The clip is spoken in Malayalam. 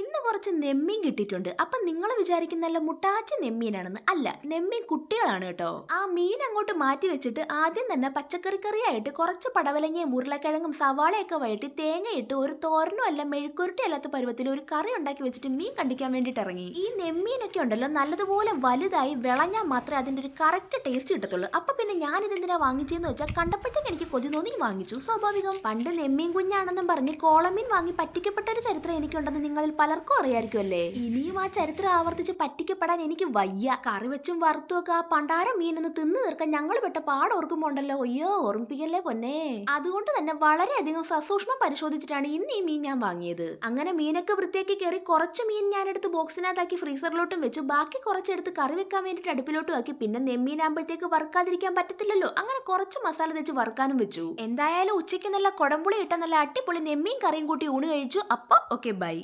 ഇന്ന് കുറച്ച് നെമ്മീൻ കിട്ടിയിട്ടുണ്ട്. അപ്പം നിങ്ങൾ വിചാരിക്കുന്നല്ല മുട്ടാച്ച നെമ്മീനാണെന്ന്. അല്ല നെമ്മീൻ കുട്ടികളാണ് കേട്ടോ. ആ മീൻ അങ്ങോട്ട് മാറ്റി വെച്ചിട്ട് ആദ്യം തന്നെ പച്ചക്കറി കറിയായിട്ട് കുറച്ച് പടവലങ്ങയും ഉരുളക്കിഴങ്ങും സവാളയൊക്കെ വഴറ്റി തേങ്ങയിട്ട് ഒരു തോരനും അല്ല മെഴുക്കുരുട്ടി അല്ലാത്ത പരുവത്തിൽ ഒരു കറി ഉണ്ടാക്കി വെച്ചിട്ട് മീൻ കണ്ടിക്കാൻ വേണ്ടിയിട്ട് ഇറങ്ങി. ഈ നെമ്മീനൊക്കെ ഉണ്ടല്ലോ നല്ലതുപോലെ വലുതായി വിളഞ്ഞാൽ മാത്രമേ അതിന്റെ ഒരു കറക്റ്റ് ടേസ്റ്റ് കിട്ടത്തുള്ളൂ. അപ്പൊ പിന്നെ ഞാൻ ഇതെന്തിനാ വാങ്ങിച്ചെന്ന് വെച്ചാൽ കണ്ടപ്പോഴത്തേക്ക് എനിക്ക് കൊതി തോന്നി വാങ്ങിച്ചു. സ്വാഭാവികം. പണ്ട് നെമ്മീൻ കുഞ്ഞാണെന്നും പറഞ്ഞ് കോളമീൻ വാങ്ങി പറ്റിക്കപ്പെട്ട ഒരു ചരിത്രം എനിക്കുണ്ടെന്ന് നിങ്ങളിൽ പലർക്കും അറിയായിരിക്കുമല്ലേ? ഇനിയും ആ ചരിത്രം ആവർത്തിച്ച് പറ്റിക്കപ്പെടാൻ എനിക്ക് വയ്യ. കറി വെച്ചും വറുത്തും ഒക്കെ ആ പണ്ടാരം മീനൊന്ന് തിന്നു തീർക്കാൻ ഞങ്ങൾ പെട്ട പാട് ഓർക്കുമ്പോണ്ടല്ലോ. അയ്യോ ഓർമ്മിപ്പിക്കല്ലേ പൊന്നെ? അതുകൊണ്ട് തന്നെ വളരെയധികം സസൂക്ഷ്മം പരിശോധിച്ചിട്ടാണ് ഇന്ന് ഈ മീൻ ഞാൻ വാങ്ങിയത്. അങ്ങനെ മീനൊക്കെ വൃത്തിയാക്കി കയറി കുറച്ച് മീൻ ഞാൻ എടുത്ത് ബോക്സിനകത്താക്കി ഫ്രീസറിലോട്ടും വെച്ചു. ബാക്കി കുറച്ചെടുത്ത് കറി വെക്കാൻ വേണ്ടിയിട്ട് അടുപ്പിലോട്ടും ആക്കി. പിന്നെ നെമ്മീനാകുമ്പോഴത്തേക്ക് വറുക്കാതിരിക്കാൻ പറ്റത്തില്ലല്ലോ. അങ്ങനെ കുറച്ച് മസാല തെച്ച് വറുക്കാനും വെച്ചു. എന്തായാലും ഉച്ചയ്ക്ക് നല്ല കൊടമ്പുളി ഇട്ട നല്ല അടിപൊളി നെമ്മീൻ കറിയും കൂട്ടി ഊണ് കഴിച്ചു. അപ്പൊ ഓക്കെ ബൈ.